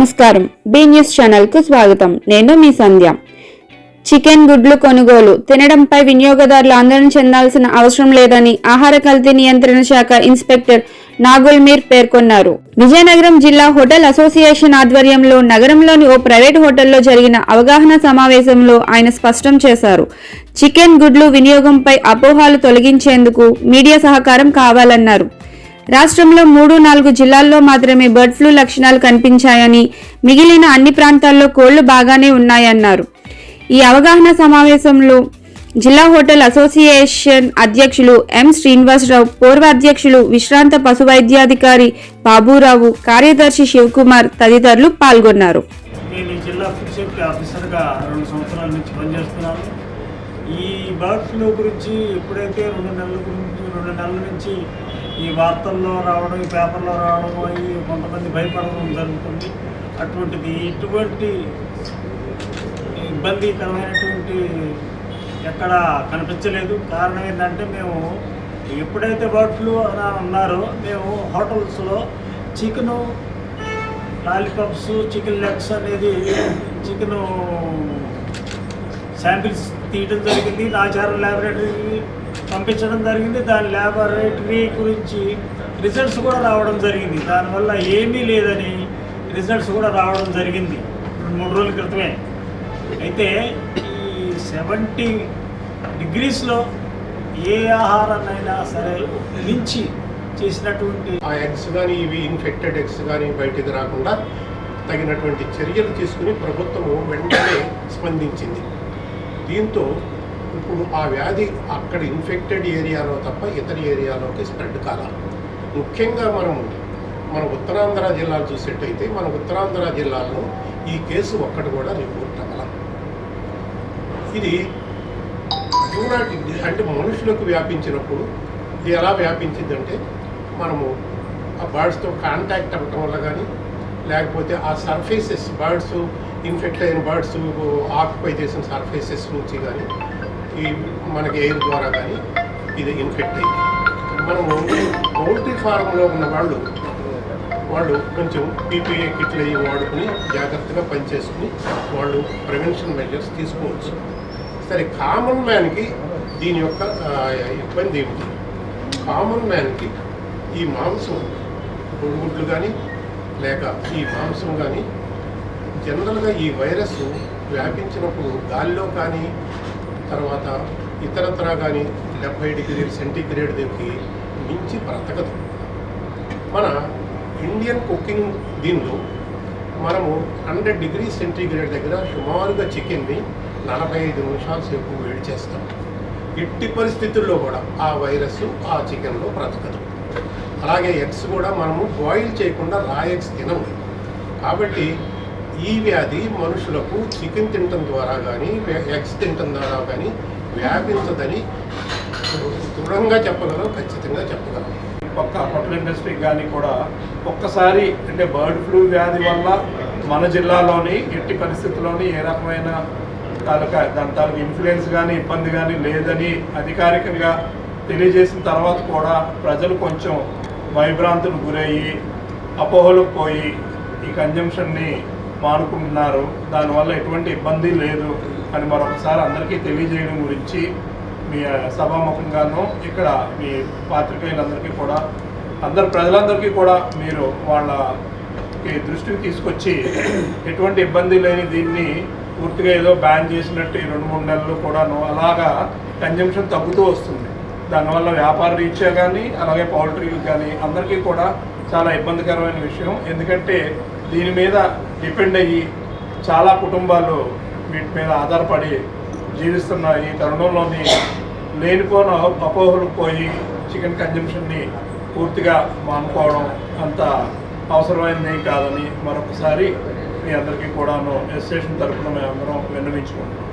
నమస్కారం. Be news ఛానల్కు స్వాగతం. నేను మీ సంధ్య. చికెన్ గుడ్లు కొనుగోలు. తినడంపై వినియోగదారులు ఆందోళన చెందాల్సిన అవసరం లేదని ఆహార కల్తీ నియంత్రణ శాఖ ఇన్స్పెక్టర్ నాగుల్ మీర్ పేర్కొన్నారు. విజయనగరం జిల్లా హోటల్ అసోసియేషన్ ఆధ్వర్యంలో నగరంలోని ఓ ప్రైవేట్ హోటల్లో జరిగిన అవగాహన సమావేశంలో ఆయన స్పష్టం చేశారు. చికెన్ గుడ్లు వినియోగంపై అపోహాలు తొలగించేందుకు మీడియా సహకారం కావాలన్నారు. రాష్ట్రంలో మూడు నాలుగు జిల్లాల్లో మాత్రమే బర్డ్ ఫ్లూ లక్షణాలు కనిపించాయని మిగిలిన అన్ని ప్రాంతాల్లో కోళ్ళు బాగానే ఉన్నాయన్నారు. ఈ అవగాహన సమావేశంలో జిల్లా హోటల్ అసోసియేషన్ అధ్యక్షులు ఎం శ్రీనివాసరావు పూర్వ అధ్యక్షులు విశ్రాంత పశు వైద్యాధికారి బాబురావు కార్యదర్శి శివకుమార్ తదితరులు పాల్గొన్నారు. నేను జిల్లా ఫుడ్ సేఫ్టీ ఆఫీసర్గా రెండు సంవత్సరాల నుంచి పనిచేస్తున్నాను. ఈ బర్డ్ ఫ్లూ గురించి ఎప్పుడైతే రెండు నెలల గురించి రెండు నెలల నుంచి ఈ వార్తల్లో రావడం ఈ పేపర్లో రావడం అవి కొంతమంది భయపడడం జరుగుతుంది. అటువంటిది ఎటువంటి ఇబ్బందికరమైనటువంటి ఎక్కడ కనిపించలేదు. కారణం ఏంటంటే మేము ఎప్పుడైతే బర్డ్ ఫ్లూ అని అన్నారో మేము హోటల్స్లో చికెను లాలీపాప్స్ చికెన్ లెగ్స్ అనేది చికెను శాంపిల్స్ తీయడం జరిగింది నాచారం ల్యాబొరేటరీకి పంపించడం జరిగింది దాని ల్యాబొరేటరీ గురించి రిజల్ట్స్ కూడా రావడం జరిగింది. దానివల్ల ఏమీ లేదని రిజల్ట్స్ కూడా రావడం జరిగింది. రెండు మూడు రోజుల క్రితమే. అయితే ఈ సెవెంటీ డిగ్రీస్లో ఏ ఆహారాన్నైనా సరే మించి చేసినటువంటి ఆ ఎగ్స్ కానీ ఇవి ఇన్ఫెక్టెడ్ ఎగ్స్ కానీ బయటికి రాకుండా తగినటువంటి చర్యలు తీసుకుని ప్రభుత్వము వెంటనే స్పందించింది. దీంతో ఇప్పుడు ఆ వ్యాధి అక్కడ ఇన్ఫెక్టెడ్ ఏరియాలో తప్ప ఇతర ఏరియాలోకి స్ప్రెడ్ కాల. ముఖ్యంగా మనం మన ఉత్తరాంధ్ర జిల్లాలు చూసేట్టయితే మన ఉత్తరాంధ్ర జిల్లాలో ఈ కేసు ఒక్కటి కూడా రిపోర్ట్ అవ్వాల. ఇది జూనాటి అంటే మనుషులకు వ్యాపించినప్పుడు ఇది ఎలా వ్యాపించిందంటే మనము ఆ బర్డ్స్తో కాంటాక్ట్ అవ్వటం వల్ల కానీ లేకపోతే ఆ సర్ఫేసెస్ బర్డ్స్ ఇన్ఫెక్ట్ అయిన బర్డ్స్ ఆక్యుపై చేసిన సర్ఫేసెస్ నుంచి కానీ ఈ మనకి ఎయిర్ ద్వారా కానీ ఇది ఇన్ఫెక్ట్ అయింది. మనము పౌల్ట్రీ ఫారంలో ఉన్న వాళ్ళు వాళ్ళు కొంచెం పీపీఏ కిట్లు అవి వాడుకుని జాగ్రత్తగా పనిచేసుకుని వాళ్ళు ప్రివెన్షన్ మెజర్స్ తీసుకోవచ్చు. సరే కామన్ మ్యాన్కి దీని యొక్క ఇబ్బంది ఏమిటి? కామన్ మ్యాన్కి ఈ మాంసం గుడ్లు కానీ లేక ఈ మాంసం కానీ జనరల్గా ఈ వైరస్ వ్యాపించినప్పుడు గాలిలో కానీ తర్వాత ఇతరత్ర కానీ డెబ్బై డిగ్రీ సెంటీగ్రేడ్ దగ్గరికి మించి బ్రతకదు. మన ఇండియన్ కుకింగ్ దీనిలో మనము హండ్రెడ్ డిగ్రీ సెంటీగ్రేడ్ దగ్గర సుమారుగా చికెన్ని నలభై ఐదు నిమిషాల సేపు వేడి చేస్తాం. ఎట్టి పరిస్థితుల్లో కూడా ఆ వైరస్ ఆ చికెన్లో బ్రతకదు. అలాగే ఎగ్స్ కూడా మనము బాయిల్ చేయకుండా రా ఎగ్స్ తినము. కాబట్టి ఈ వ్యాధి మనుషులకు చికెన్ తినటం ద్వారా కానీ ఎగ్స్ తినటం ద్వారా కానీ వ్యాపించదని దృఢంగా చెప్పగలం ఖచ్చితంగా చెప్పగలం. పక్క హోటల్ ఇండస్ట్రీ కానీ కూడా ఒక్కసారి అంటే బర్డ్ ఫ్లూ వ్యాధి వల్ల మన జిల్లాలోని ఎట్టి పరిస్థితుల్లోని ఏ రకమైన తాలూకా దాని తాలూకా ఇన్ఫ్లుయెన్స్ కానీ ఇబ్బంది కానీ లేదని అధికారికంగా తెలియజేసిన తర్వాత కూడా ప్రజలు కొంచెం భయభ్రాంతులు గురయ్యి అపోహలకు పోయి ఈ కన్జంప్షన్ని మానుకుంటున్నారు. దానివల్ల ఎటువంటి ఇబ్బంది లేదు అని మరొకసారి అందరికీ తెలియజేయడం గురించి మీ సభాముఖంగాను ఇక్కడ మీ పాత్రికేయులందరికీ కూడా అందరు ప్రజలందరికీ కూడా మీరు వాళ్ళకి దృష్టికి తీసుకొచ్చి ఎటువంటి ఇబ్బంది లేని దీన్ని పూర్తిగా ఏదో బ్యాన్ చేసినట్టు ఈ రెండు మూడు నెలలు కూడాను అలాగా కన్జంప్షన్ తగ్గుతూ వస్తుంది. దానివల్ల వ్యాపార రీత్యా కానీ అలాగే పౌల్ట్రీకి కానీ అందరికీ కూడా చాలా ఇబ్బందికరమైన విషయం. ఎందుకంటే దీని మీద డిపెండ్ అయ్యి చాలా కుటుంబాలు వీటి మీద ఆధారపడి జీవిస్తున్న ఈ తరుణంలోని లేనిపోయిన అపోహలు పోయి చికెన్ కన్జంప్షన్ని పూర్తిగా మానుకోవడం అంత అవసరమైనది కాదని మరొకసారి మీ అందరికీ కూడాను ఎస్టేషన్ తరఫున మేము అందరం విన్నవించుకుంటున్నాం.